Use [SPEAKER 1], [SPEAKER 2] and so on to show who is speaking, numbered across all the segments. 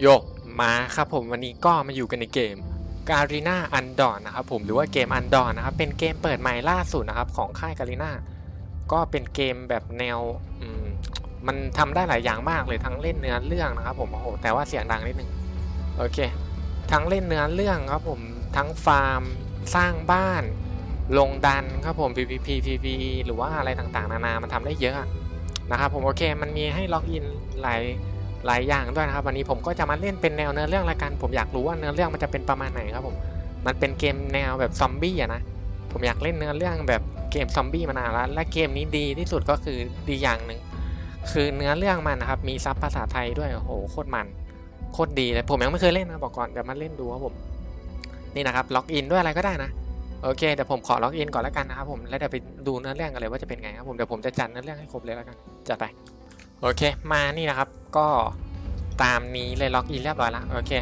[SPEAKER 1] โยมาครับผมวันนี้ก็มาอยู่กันในเกม Garena u n d o r นะครับผมหรือว่าเกม u n d o r นะครับเป็นเกมเปิดใหม่ล่าสุดนะครับของค่าย Garena ก็เป็นเกมแบบแนวมมันทำได้หลายอย่างมากเลยทั้งเล่นเนื้อเรื่องนะครับผมโอ้โหแต่ว่าเสียงดังนิดนึงโอเค ทั้งเล่นเนื้อเรื่องครับผมทั้งฟาร์มสร้างบ้าน ลงดันครับผม PVP PVE หรือว่าอะไรต่างๆ นานามันทำได้เยอะนะครับผมโอเค มันมีให้ล็อกอินหลาย หลายอย่างด้วยนะครับ วันนี้ผมก็จะมาเล่นเป็นแนวเนื้อเรื่องละกัน ผมอยากรู้ว่าเนื้อเรื่องมันจะเป็นประมาณไหนครับผม มันเป็นเกมแนวแบบซอมบี้อะนะ ผมอยากเล่นเนื้อเรื่องแบบเกมซอมบี้มานานแล้ว และเกมนี้ดีที่สุดก็คือดีอย่างหนึ่งคือเนื้อเรื่องมันนะครับ มีซับภาษาไทยด้วยโอ้โหโคตรมันโคตรดีเลยผมยังไม่เคยเล่นนะบอกก่อนเดี๋ยวมาเล่นดูครับผมนี่นะครับล็อกอินด้วยอะไรก็ได้นะโอเคเดี๋ยวผมขอล็อกอินก่อนแล้วกันนะครับผมแล้วเดี๋ยวไปดูเนื้อเรื่องกันเลยว่าจะเป็นไงครับผมเดี๋ยวผมจะจัดเนื้อเรื่องให้ครบเลยแล้วกันจัดไป โอเค มานี่นะครับก็ตามนี้เลยล็อกอินเรียบร้อยแล้วโอเค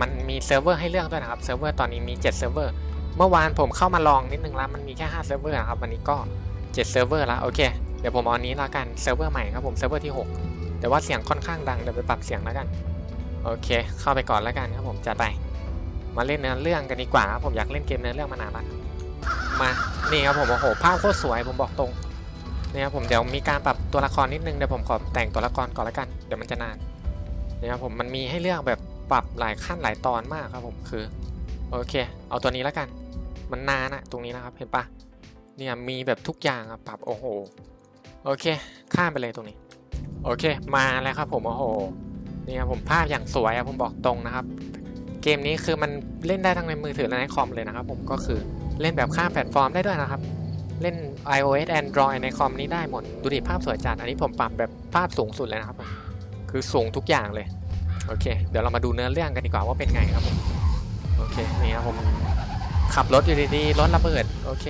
[SPEAKER 1] มันมีเซิร์ฟเวอร์ให้เลือกด้วยนะครับเซิร์ฟเวอร์ตอนนี้มี7เซิร์ฟเวอร์เมื่อวานผมเข้ามาลองนิดนึงแล้วมันมีแค่5เซิร์ฟเวอร์นะครับวันนี้ก็7เซิร์ฟเวอร์แล้วโอเคเดี๋ยวผมเอาอันนี้แล้วกันเซิร์ฟเวอร์ใหม่ครับผมเซิร์ฟเวอร์ที่ 6 แต่ว่าเสียงค่อนข้างดังเดี๋ยวไปปรับเสียงแล้วกันโอเค เข้าไปก่อนแล้วกันครับผมจัดไป มาเล่นเนื้อเรื่องกันดีกว่าครับผมอยากเล่นเกมเนื้อเรื่องมานานแล้วมานี่ครับผมโอ้โหภาพโคตรสวยผมบอกตรง นี่ครับผมเดี๋ยวมีการปรับตัวละครนิดนึงเดี๋ยวผมขอแต่งตัวละครก่อนล้วกันเดี๋ยวมันจะนานนี่ครับผมมันมีให้เลือกแบบปรับหลายขั้นหลายตอนมากครับผมคือโอเค เอาตัวนี้ล้วกัน มันนานอะตรงนี้นะครับเห็นปะเนี่ยมีแบบทุกอย่างอะปรับโอ้โหโอเค ข้ามไปเลยตรงนี้ โอเค มาแล้วครับผมโอ้โหนี่ครับผมภาพอย่างสวยอะผมบอกตรงนะครับ เกมนี้คือมันเล่นได้ทั้งในมือถือและในคอมเลยนะครับ ผมก็คือเล่นแบบข้ามแพลตฟอร์มได้ด้วยนะครับ เล่น iOS Android ในคอมนี้ได้หมด ดูดิภาพสวยจัด อันนี้ผมปรับแบบภาพสูงสุดเลยนะครับผมคือสูงทุกอย่างเลย โอเค เดี๋ยวเรามาดูเนื้อเรื่องกันดีกว่าว่าเป็นไงครับ โอเค นี่ครับผม ขับรถอยู่ดีๆ รถระเบิด โอเค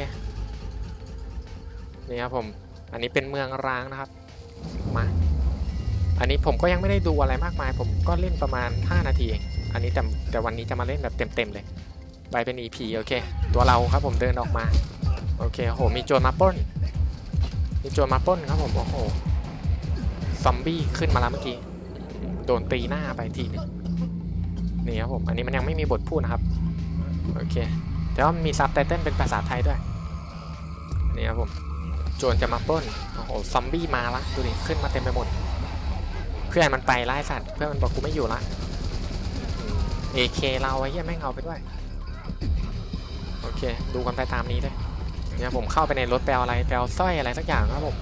[SPEAKER 1] นี่ครับผม อันนี้เป็นเมืองร้างนะครับ มา อันนี้ผมก็ยังไม่ได้ดูอะไรมากมาย ผมก็เล่นประมาณ 5 นาทีเอง อันนี้แต่แต่วันนี้จะมาเล่นแบบเต็มๆเลย ไปเป็น EP โอเค ตัวเราครับผมเดินออกมา โอเคโหมีโจรมาป้น มีโจรมาป้นครับผมโอ้โหซอมบี้ขึ้นมาแล้วเมื่อกี้ โดนตีหน้าไปทีนึงนี่ครับผมอันนี้มันยังไม่มีบทพูดนะครับโอเคแต่ว่ามันมีซับไตเติลเป็นภาษาไทยด้วยนี่ครับผมโจรจะมาป้นโอ้โหซอมบี้มาละดูดิขึ้นมาเต็มไปหมดเพื่อนมันไปไล่สัตว์เพื่อนมันบอกกูไม่อยู่ละเอเคเราไอ้เหี้ยแม่งเอาไปด้วย โอเค ดูกันไปตามนี้เลย เนี่ยผมเข้าไปในรถแปลอะไรแปลสร้อยอะไรสักอย่างครับผม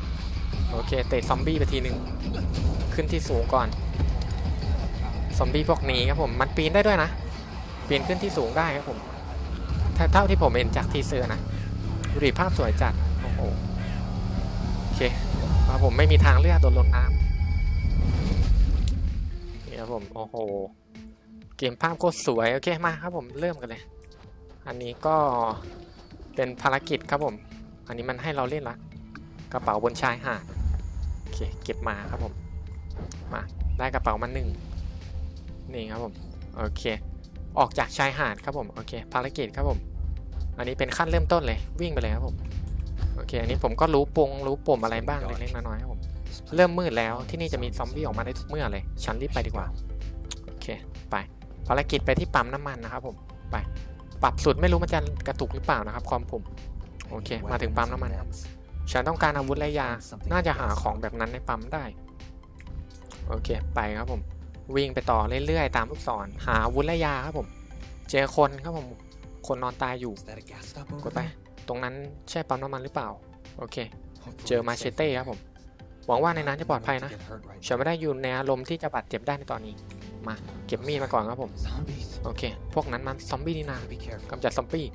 [SPEAKER 1] โอเคเตะซอมบี้ไปทีหนึ่งขึ้นที่สูงก่อนซอมบี้พวกนี้ครับผมมันปีนได้ด้วยนะปีนขึ้นที่สูงได้ครับผมเท่าที่ผมเห็นจากทีเซอร์นะดูดิภาพสวยจัดโอ้โหโอเคมาผมไม่มีทางเลือกโดนลงน้ำนี่ครับผมโอ้โหเกมภาพโคตรสวยโอเคมาครับผมเริ่มกันเลย อันนี้ก็ เป็นภารกิจครับผม อันนี้มันให้เราเล่นละ กระเป๋าบนชายหาดโอเคเก็บมาครับผม มาได้กระเป๋ามาหนึ่งนี่ครับผมโอเค ออกจากชายหาดครับผมโอเค ภารกิจครับผม อันนี้เป็นขั้นเริ่มต้นเลยวิ่งไปเลยครับผมโอเค อันนี้ผมก็รู้ปงรู้ปุ่มอะไรบ้างเล็กๆน้อยๆครับผมเริ่มมืดแล้วที่นี่จะมีซอมบี้ออกมาได้ทุกเมื่อเลย ฉันรีบไปดีกว่า โอเค ไป ภารกิจไปที่ปั๊มน้ำมันนะครับผม ไป ปรับสุดไม่รู้มันจะกระตุกหรือเปล่านะครับความผมโอเค มาถึงปั๊มน้ำมันครับฉันต้องการอาวุธและยา น่าจะหาของแบบนั้นในปั๊มได้ โอเค ไปครับผม วิ่งไปต่อเรื่อยๆ ตามลูกศร หาอาวุธและยาครับผม เจอคนครับผม คนนอนตายอยู่ กดไป ตรงนั้นใช่ปั๊มน้ำมันหรือเปล่า โอเค เจอมาเชเต้ครับผม หวังว่าในนั้นจะปลอดภัยนะ ฉันไม่ได้อยู่ในอารมณ์ที่จะบาดเจ็บได้ในตอนนี้ มาเก็บมีดมาก่อนครับผม โอเค พวกนั้นมันซอมบี้นี่นากำจัดซอมบี้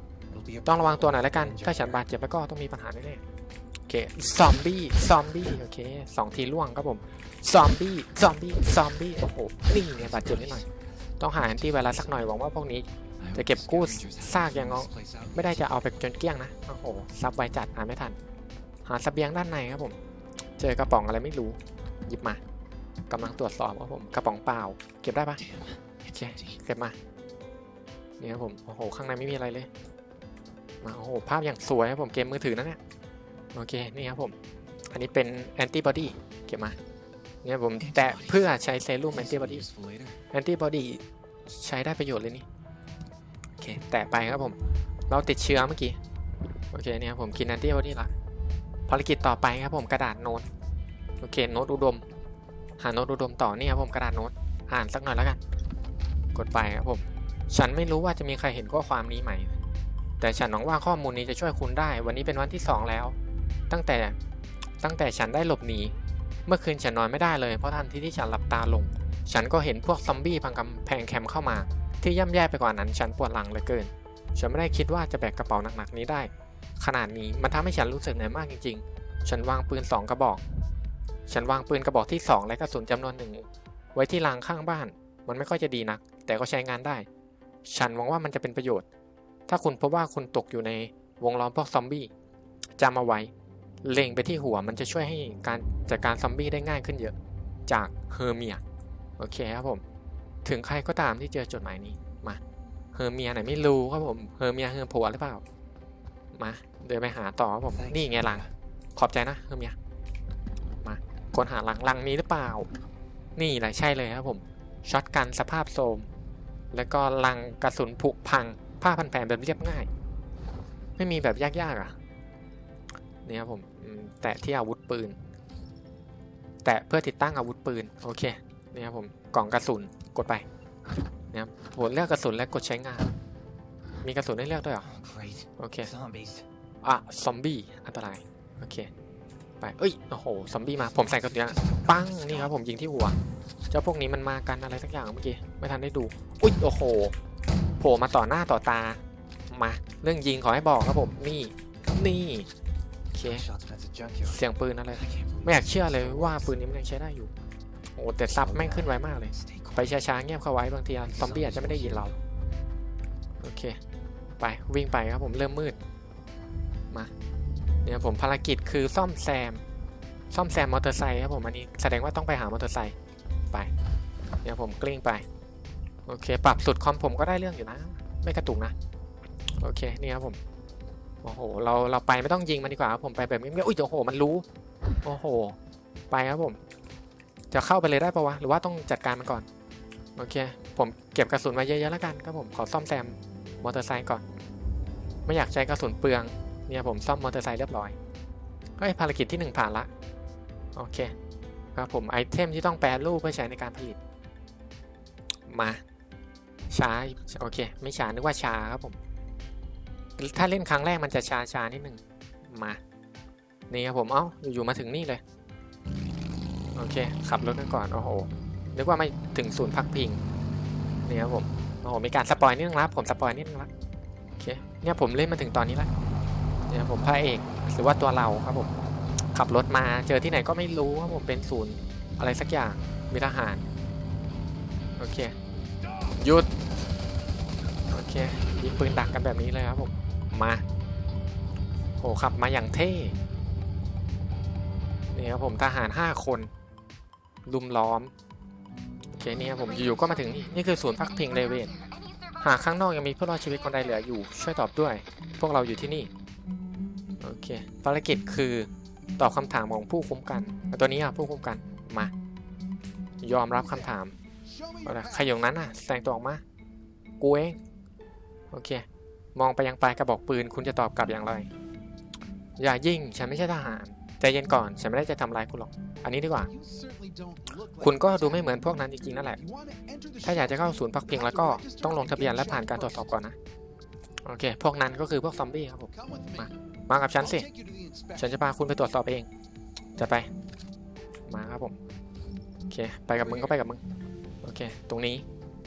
[SPEAKER 1] ต้องระวังตัวหน่อยแล้วกัน ถ้าฉันบาดเจ็บแล้วก็ต้องมีปัญหาแน่ๆ โอเค ซอมบี้ ซอมบี้ โอเคสองทีล่วงครับผม ซอมบี้ ซอมบี้ ซอมบี้ โอ้โห นี่ไงบาดเจ็บนิดหน่อย ต้องหาแอนตี้ไวรัสสักหน่อยหวังว่าพวกนี้จะเก็บกู้ซากอย่างงอไม่ได้จะเอาไปจนเกลี้ยงนะ โอ้โห ซับไวจัดหาไม่ทัน หาเสบียงด้านในครับผม เจอกระป๋องอะไรไม่รู้ หยิบมา กำลังตรวจสอบครับผมกระป๋องเปล่า เก็บได้ปะโอเคเก็บมานี่ครับผมโอ้โหข้างในไม่มีอะไรเลยมาโอ้โหภาพอย่างสวยครับผมเกมมือถือนะเนี่ยโอเคนี่ครับผม อันนี้เป็นแอนติบอดีเก็บมาเนี่ยผมแตะเพื่อใช้เซรุ่มแอนติบอดีแอนติบอดีใช้ได้ประโยชน์เลยนี่โอเคแตะไปครับผม เราติดเชื้อเมื่อกี้โอเคเนี่ยผมกินแอนติบอดีละภารกิจต่อไปครับผมกระดาษโน้ตโอเคโน้ตอุดม หาโน้ตอุดมต่อเนี่ยครับผมกระดาษโน้ตอ่านสักหน่อยแล้วกัน กดไปครับผม ฉันไม่รู้ว่าจะมีใครเห็นข้อความนี้ไหม แต่ฉันหวังว่าข้อมูลนี้จะช่วยคุณได้ วันนี้เป็นวันที่สองแล้ว ตั้งแต่ตั้งแต่ฉันได้หลบหนี เมื่อคืนฉันนอนไม่ได้เลยเพราะทันทีที่ฉันหลับตาลง ฉันก็เห็นพวกซอมบี้พังกำแพงแคมป์เข้ามา ที่ย่ำแย่ไปกว่านั้น ฉันปวดหลังเหลือเกิน ฉันไม่ได้คิดว่าจะแบกกระเป๋าหนักๆนี้ได้ ขนาดนี้มันทำให้ฉันรู้สึกเหนื่อยมากจริง ๆ ฉันวางปืนสองกระบอก ฉันวางปืนกระบอกที่สองและกระสุนจำนวนหนึ่งไว้ที่รางข้างบ้าน มันไม่ค่อยจะดีนัก แต่ก็ใช้งานได้ ฉันหวังว่ามันจะเป็นประโยชน์ ถ้าคุณพบว่าคุณตกอยู่ในวงล้อมพวกซอมบี้จำเอาไว้ เล็งไปที่หัวมันจะช่วยให้การจัดการซอมบี้ได้ง่ายขึ้นเยอะ จากเฮอร์เมีย โอเคครับผม ถึงใครก็ตามที่เจอจดหมายนี้ มาเฮอร์เมียไหนไม่รู้ครับผม เฮอร์เมียเฮอร์ผัวหรือเปล่า มา เดินไปหาต่อครับผม นี่ไงลัง ขอบใจนะเฮอร์เมีย มาค้นหาลังลังนี้หรือเปล่า นี่แหละใช่เลยครับผมช็อตกันสภาพโทรมแล้วก็ลังกระสุนผุพัง ผ้าพันแผลแบบเรียบง่าย ไม่มีแบบยากๆอะนี่ครับผมอืมแตะที่อาวุธปืน แตะเพื่อติดตั้งอาวุธปืน โอเคนี่ครับผมกล่องกระสุนกดไปนี่ครับกดเลือกกระสุนและกดใช้งาน มีกระสุนให้เลือกด้วยเหรอ
[SPEAKER 2] Oh, great.
[SPEAKER 1] โอเค
[SPEAKER 2] Zombies.
[SPEAKER 1] อะซอมบี้อันตราย โอเค ไป เอ้ย โอ้โห ซอมบี้มา ผมใส่กระสุนยางปั้ง นี่ครับ ผมยิงที่หัว เจ้าพวกนี้มันมากันอะไรสักอย่างเมื่อกี้ ไม่ทันได้ดู อุ้ย โอ้โห โผล่มาต่อหน้าต่อตา มา เรื่องยิงขอให้บอกครับผม นี่ นี่โอเค เสียงปืนอะไร ไม่อยากเชื่อเลยว่าปืนนี้มันยังใช้ได้อยู่ โอ้แต่ซับแม่งขึ้นไวมากเลย ไปช้าๆเงียบเข้าไว้บางทีซอมบี้อาจจะไม่ได้ยินเรา โอเค ไปวิ่งไปครับผมเริ่มมืด มา เนี่ยผมภารกิจคือซ่อมแซม ซ่อมแซมมอเตอร์ไซค์ครับผมอันนี้แสดงว่าต้องไปหามอเตอร์ไซค์ไปเนี่ยผมกลิ้งไปโอเค ปรับสุดคอมผมก็ได้เรื่องอยู่นะ ไม่กระตุกนะ โอเคนี่ครับผมโอ้โหเราเราไปไม่ต้องยิงมันดีกว่าครับผมไปแบบเงี้ยอุ้ยโอ้โหมันรู้โอ้โห ไปครับผม จะเข้าไปเลยได้ปะวะหรือว่าต้องจัดการมันก่อนโอเค ผมเก็บกระสุนไว้เยอะๆแล้วกันครับผมขอซ่อมแซมมอเตอร์ไซค์ก่อน ไม่อยากใช้กระสุนเปลือง เนี่ยผมซ่อมมอเตอร์ไซค์เรียบร้อยเฮ้ยภารกิจที่หนึ่งผ่านละโอเคครับผมไอเทมที่ต้องแปรรูปเพื่อใช้ในการผลิต มาช้าโอเค ไม่ช้านึกว่าช้าครับผม ถ้าเล่นครั้งแรกมันจะช้าช้านิดหนึ่งมา นี่ครับผมเอ้าอยู่ๆมาถึงนี่เลย โอเค ขับรถกันก่อน โอ้โห นึกว่าไม่ถึงศูนย์พักพิง นี่ครับผม โอ้โห มีการสปอยนิดนึงละผมสปอยนิดนึงละโอเค เนี่ยผมเล่นมาถึงตอนนี้ละ เนี่ยผมพระเอกหรือว่าตัวเราครับผมขับรถมาเจอที่ไหนก็ไม่รู้ครับผมเป็นศูนย์อะไรสักอย่างมีทหารโอเคหยุดโอเคยิงปืนดักกันแบบนี้เลยครับผมมาโหขับมาอย่างเท่นี่ครับผมทหาร 5 คนลุมล้อมโอเคนี่ครับผมอยู่ๆก็มาถึงนี่นี่คือศูนย์พักพิงเลเวนหากข้างนอกยังมีผู้รอดชีวิตคนใดเหลืออยู่ช่วยตอบด้วย พวกเราอยู่ที่นี่ เค ภารกิจคือตอบคำถามของผู้คุ้มกัน ตัวนี้อะผู้คุ้มกัน มา ยอมรับคำถามใครอยู่ตรงนั้นอะแสดงตัวออกมา กูเอง โอเค มองไปยังปลายกระบอกปืน คุณจะตอบกลับอย่างไร อย่ายิ่งฉันไม่ใช่ทหาร ใจเย็นก่อน ฉันไม่ได้จะทำร้ายคุณหรอก อันนี้ดีกว่า คุณก็ดูไม่เหมือนพวกนั้นจริงๆนั่นแหละ ถ้าอยากจะเข้าศูนย์พักพิงแล้วก็ต้องลงทะเบียนและผ่านการตรวจสอบก่อนนะ โอเค พวกนั้นก็คือพวกซอมบี้ครับผมมา มากับฉันสิ ฉันจะพาคุณไปตรวจสอบเอง จะไป มาครับผม โอเค ไปกับมึงก็ไปกับมึง โอเค ตรงนี้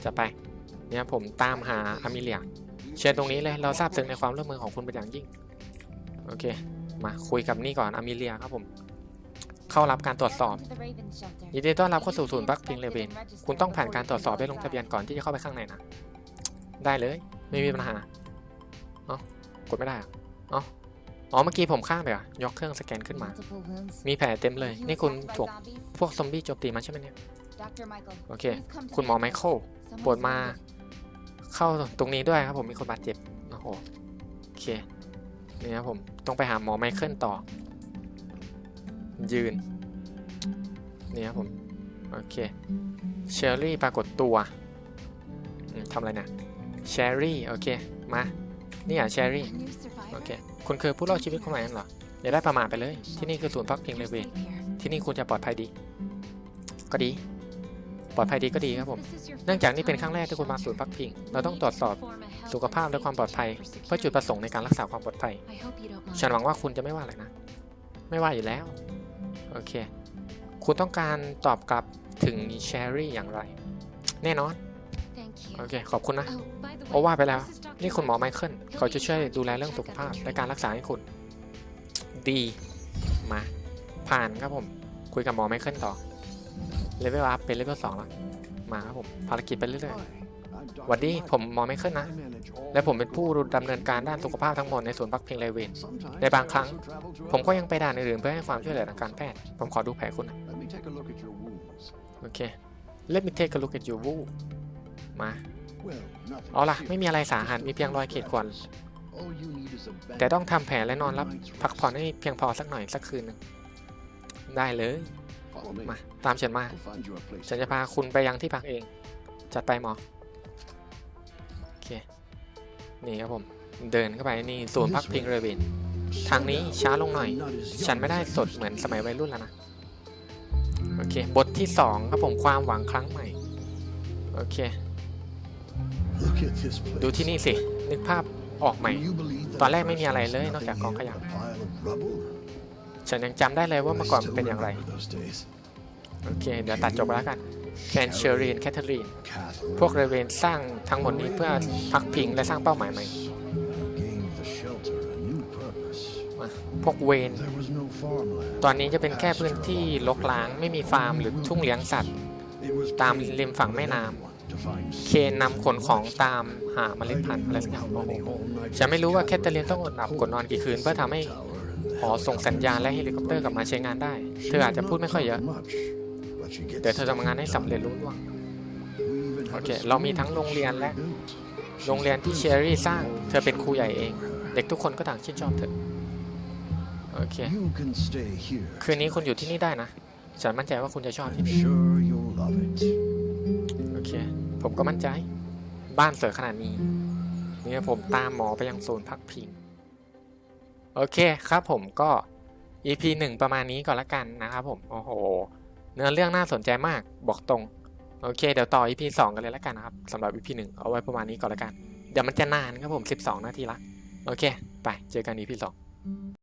[SPEAKER 1] จะไป เนี่ยผมตามหาอามิเลีย เชิญตรงนี้เลย เราทราบซึ้งในความร่วมมือของคุณเป็นอย่างยิ่ง โอเค มาคุยกับนี่ก่อนอามิเลียครับผม เข้ารับการตรวจสอบ ยินดีต้อนรับเข้าสู่ศูนย์พักพิงเลเวน คุณต้องผ่านการตรวจสอบและลงทะเบียนก่อนที่จะเข้าไปข้างในนะ ได้เลย ไม่มีปัญหา เอ้ากดไม่ได้อะเอ้า อ๋อเมื่อกี้ผมข้ามไปเหรอะยกเครื่องสแกนขึ้นมา มีแผลเต็มเลย นี่คุณถูกพวกซอมบี้โจมตีมาใช่ไหมเนี่ย โอเค คุณหมอไมเคิลโปรดมา เข้าตรงนี้ด้วยครับผมมีคนบาดเจ็บ โอ้โห โอเค นี่ครับผม ต้องไปหาหมอไมเคิลต่อ ยืน นี่ครับผม โอเค เชอรี่ปรากฏตัวอืมทำอะไรนะเชอรี่ โอเค มา นี่อะเชอรี่โอเคคุณคือผู้รอดชีวิตคนใหม่นั่นเหรออย่าได้ประมาทไปเลย ที่นี่คือศูนย์พักพิงเลเวน
[SPEAKER 2] Safe here.
[SPEAKER 1] ที่นี่คุณจะปลอดภัยดี ก็ดี ปลอดภัยดีก็ดีครับผม เนื่องจากนี่เป็นครั้งแรกที่คุณมาศูนย์พักพิง เราต้องตรวจสอบสุขภาพและความปลอดภัย เพื่อจุดประสงค์ในการรักษาความปลอดภัย ฉันหวังว่าคุณจะไม่ว่าอะไรนะ ไม่ว่าอยู่แล้ว โอเค คุณต้องการตอบกลับถึงแชรี่อย่างไร แน่นอน โอเค ขอบคุณนะ
[SPEAKER 2] Oh, by the way,
[SPEAKER 1] โอ้ว่าไปแล้ว
[SPEAKER 2] this is Dr.
[SPEAKER 1] นี่คุณหมอไม
[SPEAKER 2] Williams.
[SPEAKER 1] เคิลเขาจะช่วยดูแลเรื่องสุขภาพและการรักษาให้คุณ ดี มา ผ่านครับผม คุยกับหมอไมเคิลต่อ เลเวลอัพเป็นเลเวลสองแล้ว มาครับผม ภารกิจไปเรื่อยๆหวัดดีผมหมอไมเคิลนะ และผมเป็นผู้ดำเนินการด้านสุขภาพทั้งหมดในศูนย์พักพิงเลเวนในบางครั้ง ผมก็ยังไปด่านอื่นๆเพื่อให้ความช่วยเหลือทางการแพทย์ ผมขอดูแผลคุณหน่อยโอเค Let me take a look at your wound มาเอาล่ะ ไม่มีอะไรสาหัสมีเพียงรอยขีดข่วนแต่ต้องทำแผลและนอนรับพักผ่อนให้เพียงพอสักหน่อยสักคืนหนึงได้เลย มาตามฉันมา ฉันจะพาคุณไปยังที่พักเอง จัดไปหมอ โอเค นี่ครับผม เดินเข้าไปนี่ศูนย์พักพิงเรเวนทางนี้ช้าลงหน่อย ฉันไม่ได้สดเหมือนสมัยวัยรุ่นแล้วนะ โอเค บทที่สองครับผมความหวังครั้งใหม่ โอเค ดูที่นี่สิ นึกภาพออกใหม่ ตอนแรกไม่มีอะไรเลยนอกจากกองขยะฉันยังจำได้เลยว่าเมื่อก่อนมันเป็นอย่างไร โอเค เดี๋ยวตัดจบแล้วกันแคนเชอรีนแคทเธอรีน พวกเรเวนสร้างทั้งหมดนี้เพื่อพักพิงและสร้างเป้าหมายใหม่พวกเวนตอนนี้จะเป็นแค่พื้นที่ลกล้างไม่มีฟาร์มหรือทุ่งเลี้ยงสัตว์ ตามริมฝั่งแม่น้ำ เคนนำขนของตามหาเมล็ดพันธุ์อะไรสักอย่างโอ้โหฉันไม่รู้ว่าแคทเธอรีนต้องอดหลับกดนอนกี่คืนเพื่อทำให้หอส่งสัญญาณและเฮลิคอปเตอร์กลับมาใช้งานได้ เธออาจจะพูดไม่ค่อยเยอะ แต่เธอทำงานให้สำเร็จรุ่ล่วงโอเค เรามีทั้งโรงเรียนและ โรงเรียนที่เชอรี่สร้าง เธอเป็นครูใหญ่เอง เด็กทุกคนก็ต่างชื่นชอบเธอ โอเค คืนนี้คุณอยู่ที่นี่ได้นะ ฉันมั่นใจว่าคุณจะชอบที่นี่ ผมก็มั่นใจ บ้านเสวยขนาดนี้เนี่ยผมตามหมอไปยังโซนพักพิง โอเคครับผมก็ EP หนึ่งประมาณนี้ก่อนละกันนะครับผม โอ้โห เนื้อเรื่องน่าสนใจมากบอกตรง โอเค เดี๋ยวต่อ EP สองกันเลยละกันนะครับสำหรับ EP หนึ่งเอาไว้ประมาณนี้ก่อนละกัน เดี๋ยวมันจะนานครับผม 12 นาทีละ โอเค ไปเจอกัน EP สอง